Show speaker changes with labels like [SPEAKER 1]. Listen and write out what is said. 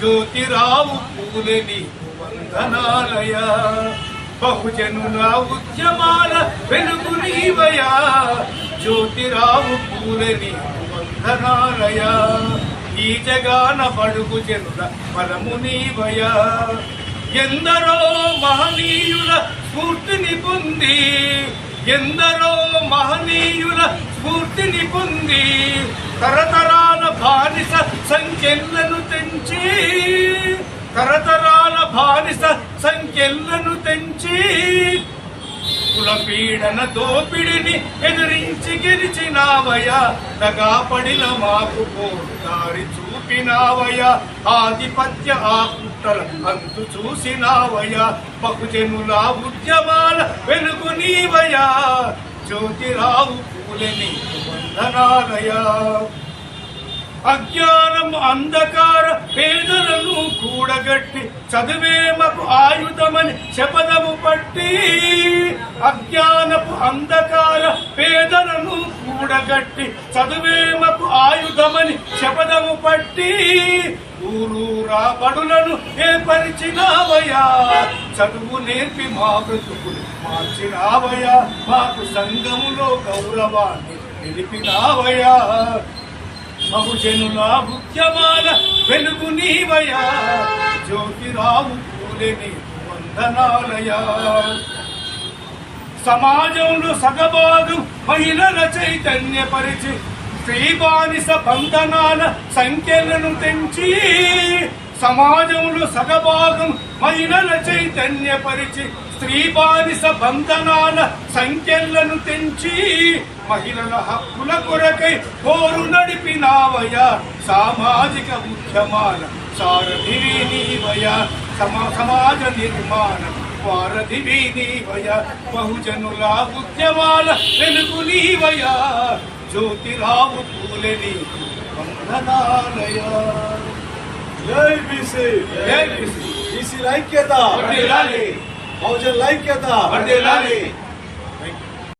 [SPEAKER 1] జ్యోతిరావు పూలని వందనాలయ. బహుజనుల ఉద్యమాల వెలుగు నీవయా. జ్యోతిరావు పూలని వందనాలయ. ఈ జగాన బడుగు జనుల బలము నీవయా. ఎందరో మహనీయుల స్ఫూర్తిని పొంది ఎందరో మహనీయుల స్ఫూర్తిని పొంది సంఖ్యలను తెంచి తరతరాల బానిస సంఖ్యలను తెంచి కులపీడన దోపిడిని ఎదిరించి గెలిచినావయ దగాపడిన మాకు దారి చూపినావయ ఆధిపత్య ఆ అంతు చూసినావయ బహుజనుల ఉద్యమాల వెలుగు నీవయ్యా జ్యోతిరావు పూలని వందనాలయా అజ్ఞానం అంధకార పేదలను కూడగట్టి చదివేమకు ఆయుధమని శపథము పట్టి అజ్ఞానపు అంధకార పేదలను కూడగట్టి చదివేమకు ఆయుధమని శపథము పట్టి ఊరూరా బడులను ఏర్పరిచినావయ్యా చదువు నేర్పి మా బ్రతుకులు మార్చినావయా మాకు సంఘములో గౌరవాన్ని నిలిపినావయా బహుజనుల ఉద్యమాల వెలుగు నీవయా జ్యోతిరావు పూలేని వందనాలయా సమాజంలో సగబాదు మహిళల చైతన్యపరిచి స్త్రీ బానిస బంధనాల సంఖ్యలను తెంచి సమాజంలో సగభాగం మహిళల చైతన్యపరిచి స్త్రీ బానిస బంధనాల సంఖ్యలను తెంచి మహిళల హక్కుల కొరకై పోరు నడిపినావయ సామాజిక ఉద్యమాల సారథివి నీవయ సమా సమాజ నిర్మాణ వారధివి నీవయ బహుజనుల ఉద్యమాల వెలుగు నీవయ జ్యోతిరావు పూలని వందనాలయ
[SPEAKER 2] ಬಿಸಿ ಬಿಸಿ
[SPEAKER 1] ಬಿಸಿ
[SPEAKER 2] ಲೈಕ್ಯದ ಔಜನ್
[SPEAKER 1] ಲೈಕ್ಯದ
[SPEAKER 2] ಥ್ಯಾಂಕ್ ಯು